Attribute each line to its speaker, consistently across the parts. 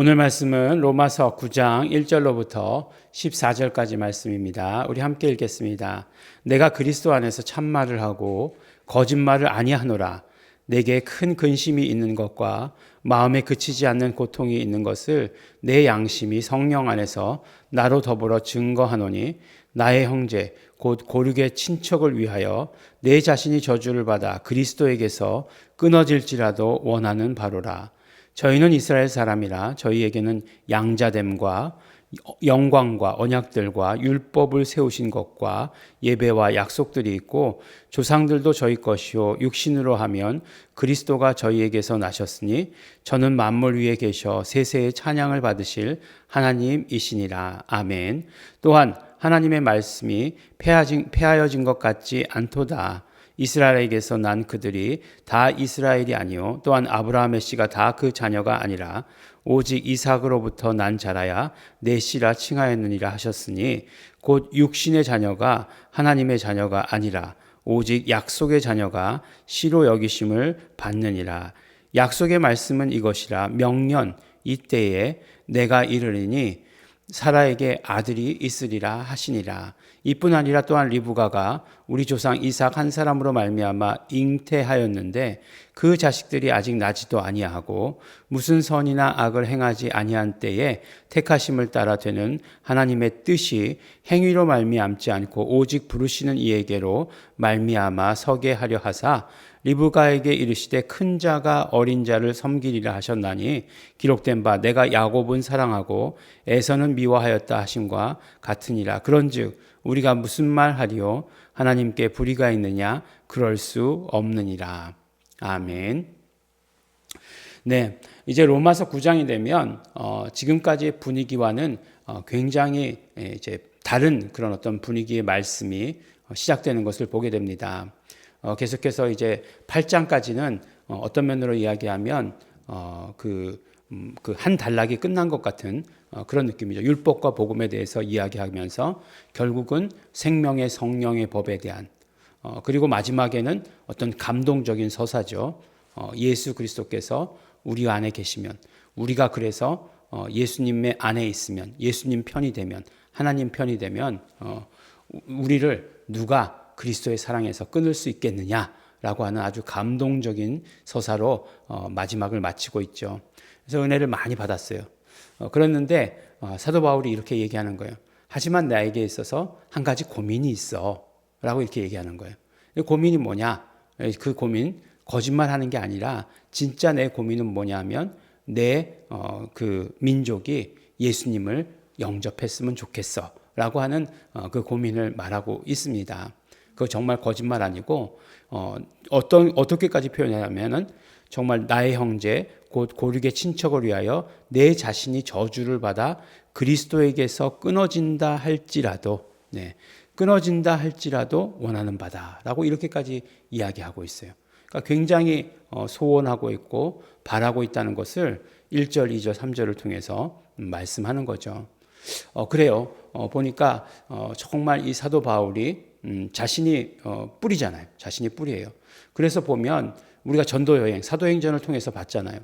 Speaker 1: 오늘 말씀은 로마서 9장 1절로부터 14절까지 말씀입니다. 우리 함께 읽겠습니다. 내가 그리스도 안에서 참말을 하고 거짓말을 아니하노라. 내게 큰 근심이 있는 것과 마음에 그치지 않는 고통이 있는 것을 내 양심이 성령 안에서 나로 더불어 증거하노니 나의 형제 곧 고륙의 친척을 위하여 내 자신이 저주를 받아 그리스도에게서 끊어질지라도 원하는 바로라. 저희는 이스라엘 사람이라 저희에게는 양자됨과 영광과 언약들과 율법을 세우신 것과 예배와 약속들이 있고 조상들도 저희 것이요 육신으로 하면 그리스도가 저희에게서 나셨으니 저는 만물 위에 계셔 세세의 찬양을 받으실 하나님이시니라 아멘. 또한 하나님의 말씀이 폐하여진 것 같지 않도다. 이스라엘에게서 난 그들이 다 이스라엘이 아니요 또한 아브라함의 씨가 다 그 자녀가 아니라 오직 이삭으로부터 난 자라야 내 씨라 칭하였느니라 하셨으니 곧 육신의 자녀가 하나님의 자녀가 아니라 오직 약속의 자녀가 씨로 여기심을 받느니라 약속의 말씀은 이것이라 명년 이때에 내가 이르리니 사라에게 아들이 있으리라 하시니라. 이뿐 아니라 또한 리브가가 우리 조상 이삭 한 사람으로 말미암아 잉태하였는데 그 자식들이 아직 나지도 아니하고 무슨 선이나 악을 행하지 아니한 때에 택하심을 따라 되는 하나님의 뜻이 행위로 말미암지 않고 오직 부르시는 이에게로 말미암아 서게 하려 하사 리브가에게 이르시되 큰 자가 어린 자를 섬기리라 하셨나니 기록된 바 내가 야곱은 사랑하고 에서는 미워하였다 하심과 같으니라 그런즉 우리가 무슨 말 하리요 하나님께 불의가 있느냐 그럴 수 없느니라 아멘. 네, 이제 로마서 9장이 되면 어, 지금까지 분위기와는 어, 굉장히 이제 다른 그런 어떤 분위기의 말씀이 어, 시작되는 것을 보게 됩니다. 어, 계속해서 이제 8장까지는 어, 어떤 면으로 이야기하면 어, 그, 음, 그한 단락이 끝난 것 같은 어, 그런 느낌이죠. 율법과 복음에 대해서 이야기하면서 결국은 생명의 성령의 법에 대한 어, 그리고 마지막에는 어떤 감동적인 서사죠. 어, 예수 그리스도께서 우리 안에 계시면 우리가 그래서 어, 예수님의 안에 있으면 예수님 편이 되면 하나님 편이 되면 어, 우리를 누가 그리스도의 사랑에서 끊을 수 있겠느냐라고 하는 아주 감동적인 서사로 어, 마지막을 마치고 있죠. 그래서 은혜를 많이 받았어요. 어, 그랬는데 어, 사도 바울이 이렇게 얘기하는 거예요. 하지만 나에게 있어서 한 가지 고민이 있어. 라고 이렇게 얘기하는 거예요. 고민이 뭐냐? 그 고민, 거짓말 하는 게 아니라 진짜 내 고민은 뭐냐면 내, 어, 그 민족이 예수님을 영접했으면 좋겠어. 라고 하는 어, 그 고민을 말하고 있습니다. 그거 정말 거짓말 아니고 어, 어떤 어떻게까지 표현하냐면은 정말 나의 형제 곧 고륙의 친척을 위하여 내 자신이 저주를 받아 그리스도에게서 끊어진다 할지라도 네. 끊어진다 할지라도 원하는 바다라고 이렇게까지 이야기하고 있어요. 그러니까 굉장히 어, 소원하고 있고 바라고 있다는 것을 1절, 2절, 3절을 통해서 말씀하는 거죠. 어, 그래요. 어, 보니까 어, 정말 이 사도 바울이 음, 자신이 어, 뿌리잖아요. 자신이 뿌리예요. 그래서 보면 우리가 전도 여행, 사도 행전을 통해서 봤잖아요.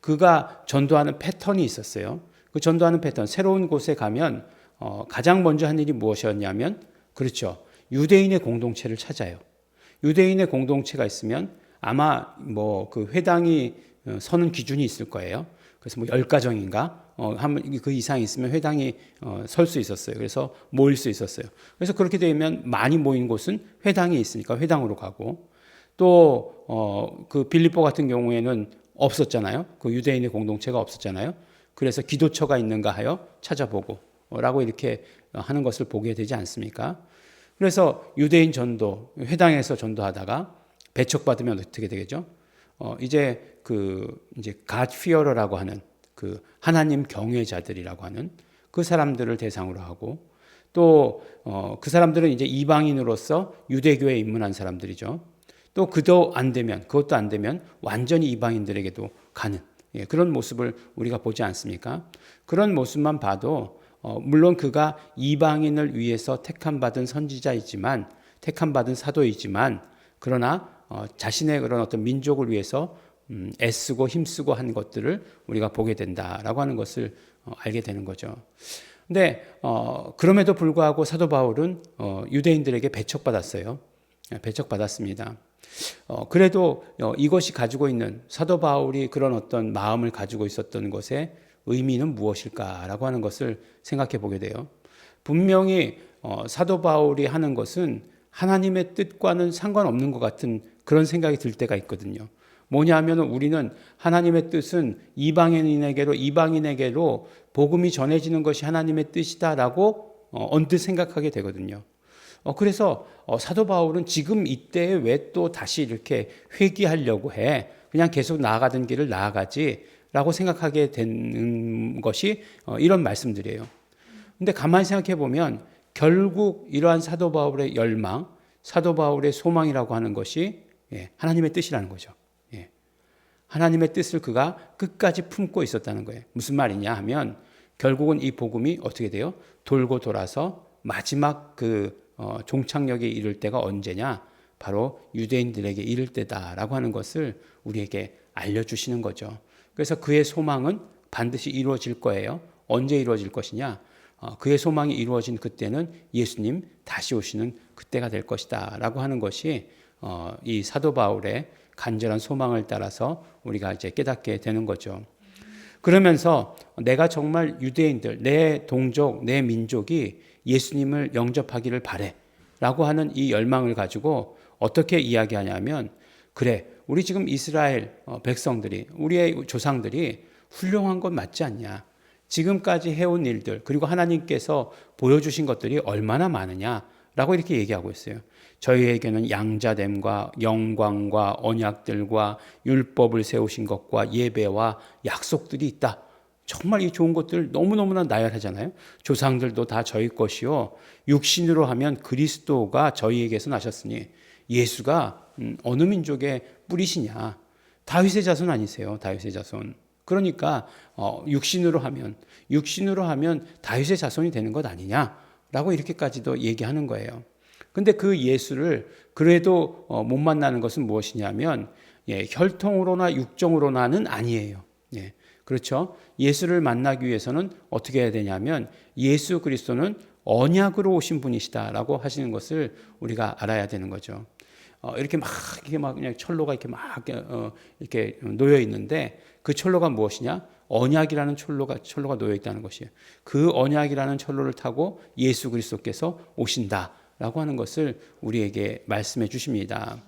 Speaker 1: 그가 전도하는 패턴이 있었어요. 그 전도하는 패턴, 새로운 곳에 가면 어, 가장 먼저 한 일이 무엇이었냐면, 그렇죠. 유대인의 공동체를 찾아요. 유대인의 공동체가 있으면 아마 뭐 그 회당이 어, 서는 기준이 있을 거예요. 그래서 뭐 열가정인가 어, 한그 이상 있으면 회당이 어, 설수 있었어요. 그래서 모일 수 있었어요. 그래서 그렇게 되면 많이 모인 곳은 회당이 있으니까 회당으로 가고 또 어, 그 빌립보 같은 경우에는 없었잖아요. 그 유대인의 공동체가 없었잖아요. 그래서 기도처가 있는가 하여 찾아보고 라고 이렇게 하는 것을 보게 되지 않습니까? 그래서 유대인 전도, 회당에서 전도하다가 배척받으면 어떻게 되겠죠? 어, 이제 그, 이제 God fearer라고 하는 그 하나님 경외자들이라고 하는 그 사람들을 대상으로 하고 또 어, 그 사람들은 이제 이방인으로서 유대교에 입문한 사람들이죠. 또 그도 안 되면 그것도 안 되면 완전히 이방인들에게도 가는 예, 그런 모습을 우리가 보지 않습니까? 그런 모습만 봐도 어, 물론 그가 이방인을 위해서 택함 받은 선지자이지만 택함 받은 사도이지만 그러나 어, 자신의 그런 어떤 민족을 위해서 음, 애쓰고 힘쓰고 한 것들을 우리가 보게 된다라고 하는 것을 어, 알게 되는 거죠. 근데 어, 그럼에도 불구하고 사도 바울은 어, 유대인들에게 배척받았어요. 예, 배척받았습니다. 어, 그래도 어, 이것이 가지고 있는 사도 바울이 그런 어떤 마음을 가지고 있었던 것의 의미는 무엇일까라고 하는 것을 생각해 보게 돼요. 분명히 어, 사도 바울이 하는 것은 하나님의 뜻과는 상관없는 것 같은 그런 생각이 들 때가 있거든요. 뭐냐하면 우리는 하나님의 뜻은 이방인에게로 이방인에게로 복음이 전해지는 것이 하나님의 뜻이다라고 어, 언뜻 생각하게 되거든요. 어, 그래서 어, 사도 바울은 지금 이때에 왜 또 다시 이렇게 회귀하려고 해? 그냥 계속 나아가던 길을 나아가지라고 생각하게 되는 것이 어, 이런 말씀들이에요. 근데 가만히 생각해 보면 결국 이러한 사도 바울의 열망, 사도 바울의 소망이라고 하는 것이 예, 하나님의 뜻이라는 거죠. 예. 하나님의 뜻을 그가 끝까지 품고 있었다는 거예요. 무슨 말이냐 하면 결국은 이 복음이 어떻게 돼요? 돌고 돌아서 마지막 그 어, 종착역에 이를 때가 언제냐? 바로 유대인들에게 이를 때다라고 하는 것을 우리에게 알려주시는 거죠. 그래서 그의 소망은 반드시 이루어질 거예요. 언제 이루어질 것이냐? 어, 그의 소망이 이루어진 그때는 예수님 다시 오시는 그때가 될 것이다 라고 하는 것이 어, 이 사도 바울의 간절한 소망을 따라서 우리가 이제 깨닫게 되는 거죠. 그러면서 내가 정말 유대인들, 내 동족, 내 민족이 예수님을 영접하기를 바래. 라고 하는 이 열망을 가지고 어떻게 이야기하냐면, 그래, 우리 지금 이스라엘 어, 백성들이, 우리의 조상들이 훌륭한 건 맞지 않냐. 지금까지 해온 일들, 그리고 하나님께서 보여주신 것들이 얼마나 많으냐 라고 이렇게 얘기하고 있어요. 저희에게는 양자됨과 영광과 언약들과 율법을 세우신 것과 예배와 약속들이 있다. 정말 이 좋은 것들 너무너무나 나열하잖아요. 조상들도 다 저희 것이요. 육신으로 하면 그리스도가 저희에게서 나셨으니 예수가 음, 어느 민족의 뿌리시냐. 다윗의 자손 아니세요. 다윗의 자손. 그러니까 어, 육신으로 하면 육신으로 하면 다윗의 자손이 되는 것 아니냐라고 이렇게까지도 얘기하는 거예요. 근데 그 예수를 그래도 어, 못 만나는 것은 무엇이냐면 예, 혈통으로나 육정으로나는 아니에요. 예, 그렇죠. 예수를 만나기 위해서는 어떻게 해야 되냐면 예수 그리스도는 언약으로 오신 분이시다라고 하시는 것을 우리가 알아야 되는 거죠. 어, 이렇게 막 이렇게 막 그냥 철로가 이렇게 막 어, 이렇게 놓여 있는데 그 철로가 무엇이냐? 언약이라는 철로가 철로가 놓여 있다는 것이에요. 그 언약이라는 철로를 타고 예수 그리스도께서 오신다. 라고 하는 것을 우리에게 말씀해 주십니다.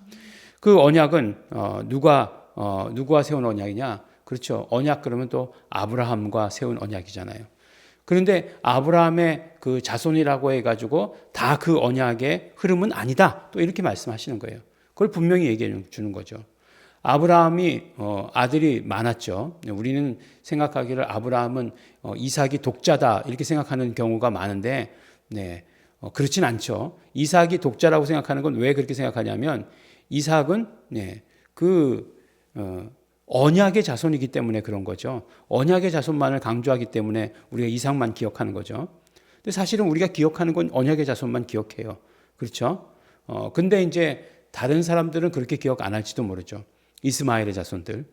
Speaker 1: 그 언약은 어, 누가 어, 누구와 세운 언약이냐? 그렇죠. 언약 그러면 또 아브라함과 세운 언약이잖아요. 그런데 아브라함의 그 자손이라고 해가지고 다 그 언약의 흐름은 아니다. 또 이렇게 말씀하시는 거예요. 그걸 분명히 얘기해 주는 거죠. 아브라함이 어, 아들이 많았죠. 우리는 생각하기를 아브라함은 어, 이삭이 독자다 이렇게 생각하는 경우가 많은데, 네, 어, 그렇진 않죠. 이삭이 독자라고 생각하는 건 왜 그렇게 생각하냐면 이삭은 네, 그 어, 언약의 자손이기 때문에 그런 거죠. 언약의 자손만을 강조하기 때문에 우리가 이삭만 기억하는 거죠. 근데 사실은 우리가 기억하는 건 언약의 자손만 기억해요. 그렇죠? 어, 근데 이제 다른 사람들은 그렇게 기억 안 할지도 모르죠. 이스마엘의 자손들.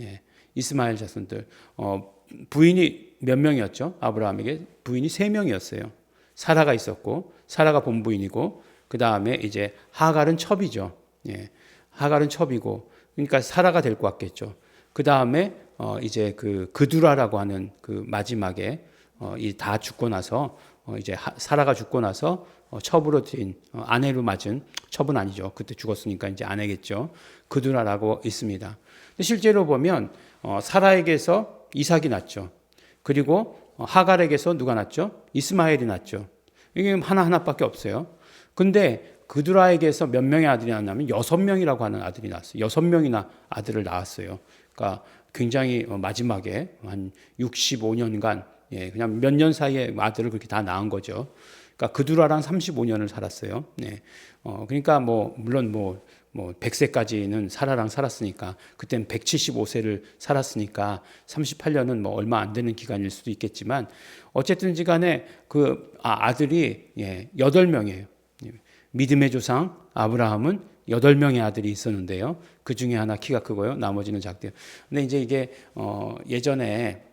Speaker 1: 예. 이스마엘 자손들. 어, 부인이 몇 명이었죠? 아브라함에게 부인이 세 명이었어요. 사라가 있었고 사라가 본부인이고 그 다음에 이제 하갈은 첩이죠. 예. 하갈은 첩이고 그러니까 사라가 될 것 같겠죠. 그 다음에 어 이제 그 그두라라고 하는 그 마지막에 어 이 다 죽고 나서 어 이제 하, 사라가 죽고 나서 어 첩으로 된 어 아내로 맞은 첩은 아니죠. 그때 죽었으니까 이제 아내겠죠. 그두라라고 있습니다. 실제로 보면 어 사라에게서 이삭이 났죠. 그리고 어, 하갈에게서 누가 낳죠? 이스마엘이 낳죠. 이게 하나하나밖에 없어요. 근데 그드라에게서 몇 명의 아들이 낳냐면 여섯 명이라고 하는 아들이 낳았어요. 여섯 명이나 아들을 낳았어요. 그러니까 굉장히 어, 마지막에 한 65년간 예, 그냥 몇 년 사이에 아들을 그렇게 다 낳은 거죠. 그러니까 그두라랑 35년을 살았어요. 네. 어, 그러니까 뭐 물론 뭐뭐 100세까지는 사라랑 살았으니까 그때는 175세를 살았으니까 38년은 뭐 얼마 안 되는 기간일 수도 있겠지만 어쨌든지 간에 그 아, 아들이 예, 8명이에요. 믿음의 조상 아브라함은 여덟 명의 아들이 있었는데요. 그 중에 하나 키가 크고요. 나머지는 작대요. 근데 이제 이게 어 예전에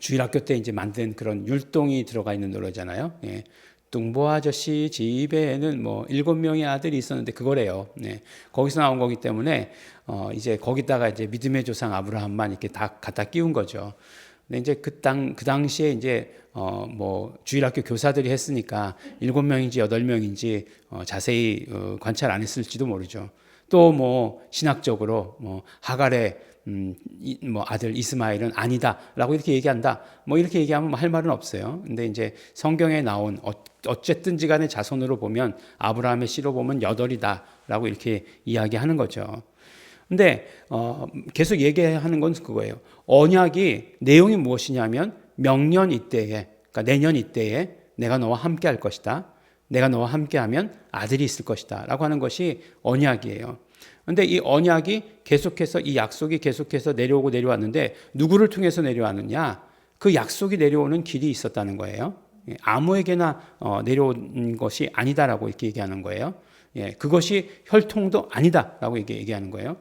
Speaker 1: 주일학교 때 이제 만든 그런 율동이 들어가 있는 노래잖아요. 예. 뚱보 아저씨 집에는 뭐 일곱 명의 아들이 있었는데 그거래요. 네. 거기서 나온 거기 때문에 어 이제 거기다가 이제 믿음의 조상 아브라함만 이렇게 다 갖다 끼운 거죠. 근데 이제 그땅그 당시에 이제 어 뭐 주일학교 교사들이 했으니까 일곱 명인지 여덟 명인지 어 자세히 어 관찰 안 했을지도 모르죠. 또 뭐 신학적으로 뭐 하갈의 음, 이, 뭐 아들 이스마엘은 아니다라고 이렇게 얘기한다. 뭐 이렇게 얘기하면 할 말은 없어요. 근데 이제 성경에 나온 어, 어쨌든지 간에 자손으로 보면 아브라함의 씨로 보면 여덟이다라고 이렇게 이야기하는 거죠. 근데 어, 계속 얘기하는 건 그거예요. 언약이 내용이 무엇이냐면 명년 이때에 그러니까 내년 이때에 내가 너와 함께 할 것이다. 내가 너와 함께 하면 아들이 있을 것이다라고 하는 것이 언약이에요. 근데 이 언약이 계속해서 이 약속이 계속해서 내려오고 내려왔는데 누구를 통해서 내려왔느냐? 그 약속이 내려오는 길이 있었다는 거예요. 예, 아무에게나 어, 내려온 것이 아니다라고 이렇게 얘기하는 거예요. 예, 그것이 혈통도 아니다라고 얘기하는 거예요.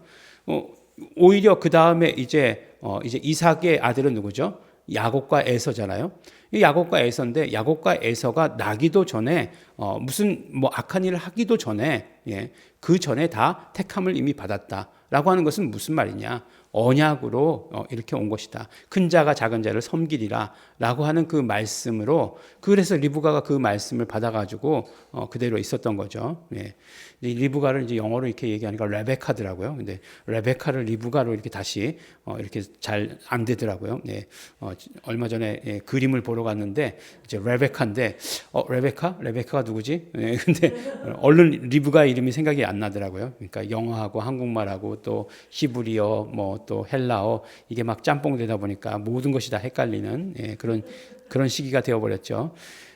Speaker 1: 어, 오히려 그 다음에 이제 어, 이제 이삭의 아들은 누구죠? 야곱과 에서잖아요. 이 야곱과 에서인데 야곱과 에서가 나기도 전에 어, 무슨 뭐 악한 일을 하기도 전에 예, 그 전에 다 택함을 이미 받았다라고 하는 것은 무슨 말이냐? 언약으로 어, 이렇게 온 것이다. 큰 자가 작은 자를 섬기리라 라고 하는 그 말씀으로 그래서 리브가가 그 말씀을 받아가지고 어, 그대로 있었던 거죠. 예. 리브가를 이제 영어로 이렇게 얘기하니까 레베카더라고요. 근데 레베카를 리브가로 이렇게 다시 어, 이렇게 잘 안 되더라고요. 예. 어, 얼마 전에 예, 그림을 보러 갔는데 이제 레베카인데 어, 레베카? 레베카가 누구지? 예, 근데 얼른 리브가 이름이 생각이 안 나더라고요. 그러니까 영어하고 한국말하고 또 히브리어 뭐또 헬라어 이게 막 짬뽕 되다 보니까 모든 것이 다 헷갈리는 예, 그런 그런 시기가 되어 버렸죠.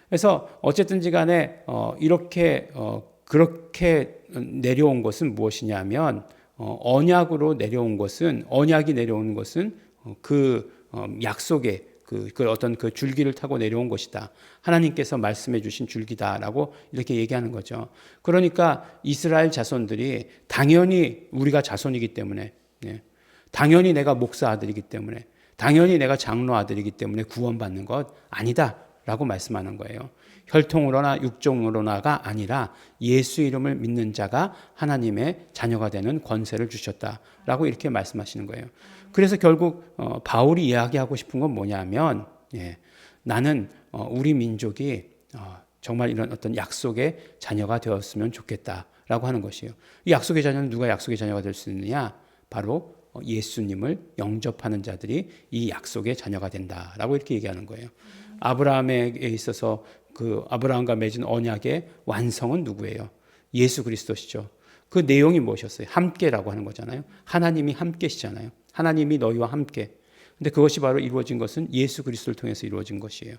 Speaker 1: 그래서 어쨌든지 간에 어, 이렇게 어, 그렇게 내려온 것은 무엇이냐면 어, 언약으로 내려온 것은 언약이 내려오는 것은 어, 그 어, 약속의 그, 그 어떤 그 줄기를 타고 내려온 것이다. 하나님께서 말씀해 주신 줄기다라고 이렇게 얘기하는 거죠. 그러니까 이스라엘 자손들이 당연히 우리가 자손이기 때문에, 예, 당연히 내가 목사 아들이기 때문에, 당연히 내가 장로 아들이기 때문에 구원받는 것 아니다 라고 말씀하는 거예요. 혈통으로나 육종으로나가 아니라 예수 이름을 믿는 자가 하나님의 자녀가 되는 권세를 주셨다라고 이렇게 말씀하시는 거예요. 그래서 결국 어, 바울이 이야기하고 싶은 건 뭐냐면 예, 나는 어, 우리 민족이 어, 정말 이런 어떤 약속의 자녀가 되었으면 좋겠다라고 하는 것이에요. 이 약속의 자녀는 누가 약속의 자녀가 될 수 있느냐? 바로 어, 예수님을 영접하는 자들이 이 약속의 자녀가 된다라고 이렇게 얘기하는 거예요. 아브라함에게 있어서 그 아브라함과 맺은 언약의 완성은 누구예요? 예수 그리스도시죠. 그 내용이 무엇이었어요? 함께라고 하는 거잖아요. 하나님이 함께시잖아요. 하나님이 너희와 함께. 근데 그것이 바로 이루어진 것은 예수 그리스도를 통해서 이루어진 것이에요.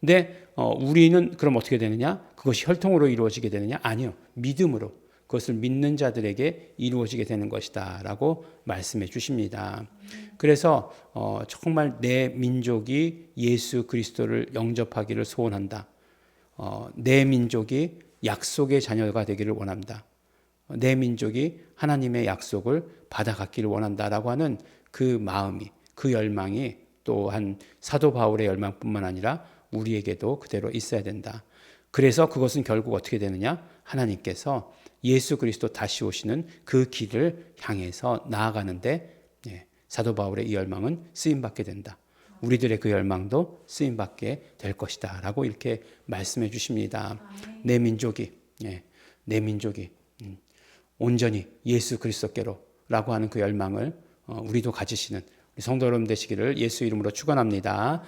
Speaker 1: 근데 어, 우리는 그럼 어떻게 되느냐? 그것이 혈통으로 이루어지게 되느냐? 아니요. 믿음으로. 그것을 믿는 자들에게 이루어지게 되는 것이다 라고 말씀해 주십니다. 그래서 어, 정말 내 민족이 예수 그리스도를 영접하기를 소원한다. 어, 내 민족이 약속의 자녀가 되기를 원합니다. 내 민족이 하나님의 약속을 받아갖기를 원한다라고 하는 그 마음이 그 열망이 또한 사도 바울의 열망뿐만 아니라 우리에게도 그대로 있어야 된다. 그래서 그것은 결국 어떻게 되느냐? 하나님께서 예수 그리스도 다시 오시는 그 길을 향해서 나아가는데 예, 사도 바울의 이 열망은 쓰임 받게 된다. 우리들의 그 열망도 쓰임 받게 될 것이다라고 이렇게 말씀해 주십니다. 내 민족이 예, 내 민족이 음, 온전히 예수 그리스도께로라고 하는 그 열망을 어, 우리도 가지시는 우리 성도 여러분 되시기를 예수 이름으로 축원합니다.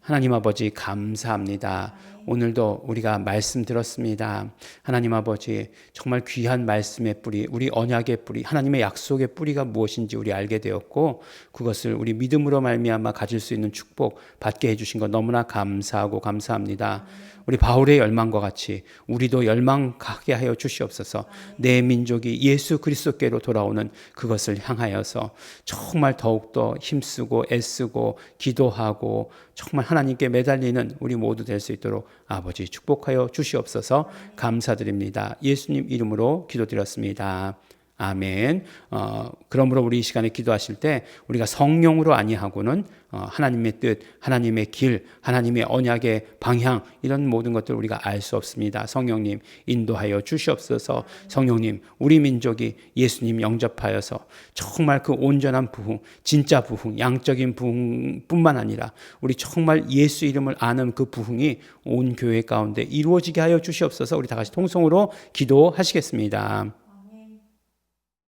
Speaker 1: 하나님 아버지 감사합니다. 오늘도 우리가 말씀 들었습니다. 하나님 아버지 정말 귀한 말씀의 뿌리, 우리 언약의 뿌리, 하나님의 약속의 뿌리가 무엇인지 우리 알게 되었고 그것을 우리 믿음으로 말미암아 가질 수 있는 축복 받게 해 주신 것 너무나 감사하고 감사합니다. 우리 바울의 열망과 같이 우리도 열망하게 하여 주시옵소서. 내 민족이 예수 그리스도께로 돌아오는 그것을 향하여서 정말 더욱더 힘쓰고 애쓰고 기도하고 정말 하나님께 매달리는 우리 모두 될 수 있도록 아버지 축복하여 주시옵소서 감사드립니다. 예수님 이름으로 기도드렸습니다. 아멘. 어, 그러므로 우리 이 시간에 기도하실 때 우리가 성령으로 아니하고는 어, 하나님의 뜻, 하나님의 길, 하나님의 언약의 방향 이런 모든 것들 우리가 알 수 없습니다. 성령님 인도하여 주시옵소서. 성령님 우리 민족이 예수님 영접하여서 정말 그 온전한 부흥, 진짜 부흥, 양적인 부흥뿐만 아니라 우리 정말 예수 이름을 아는 그 부흥이 온 교회 가운데 이루어지게 하여 주시옵소서. 우리 다 같이 통성으로 기도하시겠습니다.